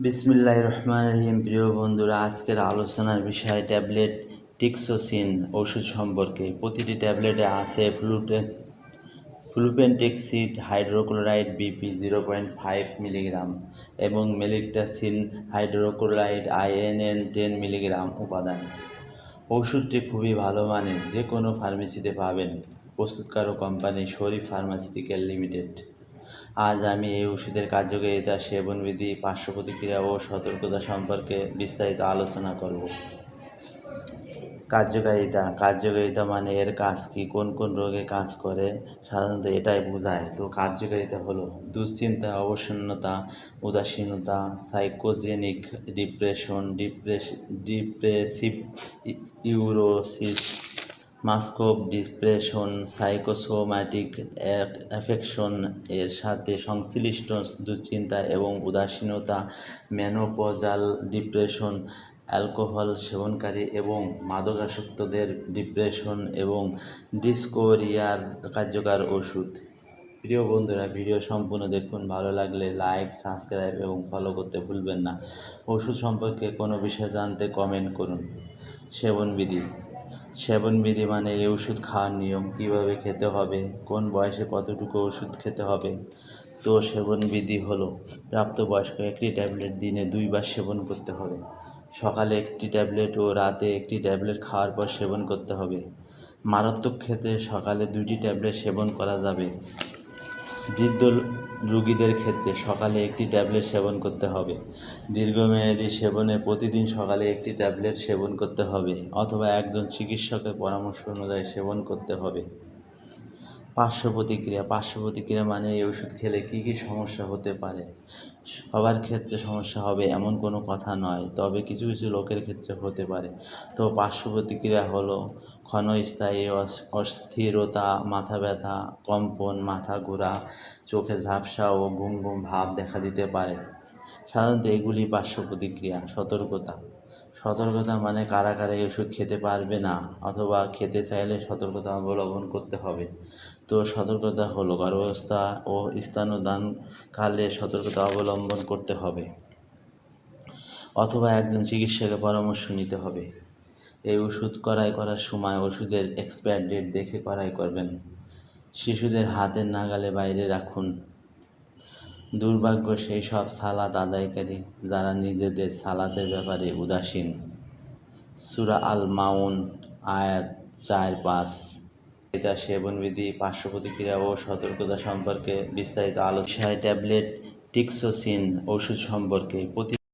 বিসমিল্লাহ রহমান রহিম। প্রিয় বন্ধুরা, আজকের আলোচনার বিষয় ট্যাবলেট টিক্সোসিন ওষুধ সম্পর্কে। প্রতিটি ট্যাবলেটে আছে ফ্লুটেস flupentixol hydrochloride BP zero point five milligram এবং melitracen hydrochloride INN ten milligram উপাদান। ওষুধটি খুবই ভালো মানের, যে কোনো ফার্মেসিতে পাবেন। প্রস্তুতকারক কোম্পানি শরীফ ফার্মাসিউটিক্যাল লিমিটেড। আজ আমি এই ওষুধের কার্যকারিতা সেবনবিধি পার্শ্ব প্রতিক্রিয়া ও সতর্কতা সম্পর্কে বিস্তারিত আলোচনা করব। কার্যকারিতা। কার্যকারিতা মানে এর কাজ কি? কোন কোন রোগে কাজ করে? সাধারণত এটাই বোঝায়। তো কার্যকারিতা হলো দুশ্চিন্তা, অবসন্নতা, উদাসীনতা, psychogenic depression depress depressive neurosis মাস্কোপ depression psychosomatic affection এর সাথে সংশ্লিষ্ট দুশ্চিন্তা এবং উদাসীনতা, মেনোপজাল ডিপ্রেশন, অ্যালকোহল সেবনকারী এবং মাদকাসক্তদের ডিপ্রেশন এবং ডিসকোরিয়ার কার্যকর ওষুধ। প্রিয় বন্ধুরা, ভিডিও সম্পূর্ণ দেখুন। ভালো লাগলে লাইক, সাবস্ক্রাইব এবং ফলো করতে ভুলবেন না। ওষুধ সম্পর্কে কোনো বিষয় জানতে কমেন্ট করুন। সেবনবিধি। সেবনবিধি মানে এই ওষুধ খাওয়ার নিয়ম। কীভাবে খেতে হবে? কোন বয়সে কতটুকু ওষুধ খেতে হবে? তো সেবনবিধি হলো, প্রাপ্তবয়স্ক একটি ট্যাবলেট দিনে দুইবার সেবন করতে হবে। সকালে একটি ট্যাবলেট ও রাতে একটি ট্যাবলেট খাওয়ার পর সেবন করতে হবে। মারাত্মক ক্ষেত্রে সকালে দুইটি ট্যাবলেট সেবন করা যাবে। বৃদ্ধ রোগীদের ক্ষেত্রে সকালে একটি ট্যাবলেট সেবন করতে হবে। দীর্ঘমেয়াদী সেবনে প্রতিদিন সকালে একটি ট্যাবলেট সেবন করতে হবে, অথবা একজন চিকিৎসকের পরামর্শ অনুযায়ী সেবন করতে হবে। পার্শ্ব প্রতিক্রিয়া পার্শ্ব প্রতিক্রিয়া মানে এই ওষুধ খেলে কী কী সমস্যা হতে পারে? সবার ক্ষেত্রে সমস্যা হবে এমন কোনো কথা নয়, তবে কিছু কিছু লোকের ক্ষেত্রে হতে পারে। তো পার্শ্ব প্রতিক্রিয়া হলো ক্ষণস্থায়ী অস্থিরতা, মাথা ব্যথা, কম্পন, মাথা ঘোরা, চোখে ঝাপসা ও ঘুম ঘুম ভাব দেখা দিতে পারে। সাধারণত এগুলি পার্শ্ব প্রতিক্রিয়া সতর্কতা। সতর্কতা মানে কারা কারা এই ওষুধ খেতে পারবে না অথবা খেতে চাইলে সতর্কতা অবলম্বন করতে হবে। তো সতর্কতা হলো গর্ভাবস্থা ও স্তন্যদানকালে সতর্কতা অবলম্বন করতে হবে অথবা একজন চিকিৎসকের পরামর্শ নিতে হবে। এই ওষুধ করাই করার সময় ওষুধের এক্সপায়ার ডেট দেখে করাই করবেন। শিশুদের হাতের নাগালে বাইরে রাখুন। দুর্ভাগ্য সেই সব সালাদ আদায়কারী যারা নিজেদের সালাতের ব্যাপারে উদাসীন। সুরা আল মাউন আয়াত চার, পাঁচ। এটা সেবনবিধি পার্শ্ব প্রতিক্রিয়া ও সতর্কতা সম্পর্কে বিস্তারিত আলোচনায় ট্যাবলেট, টিক্সোসিন, ওষুধ সম্পর্কে প্রতি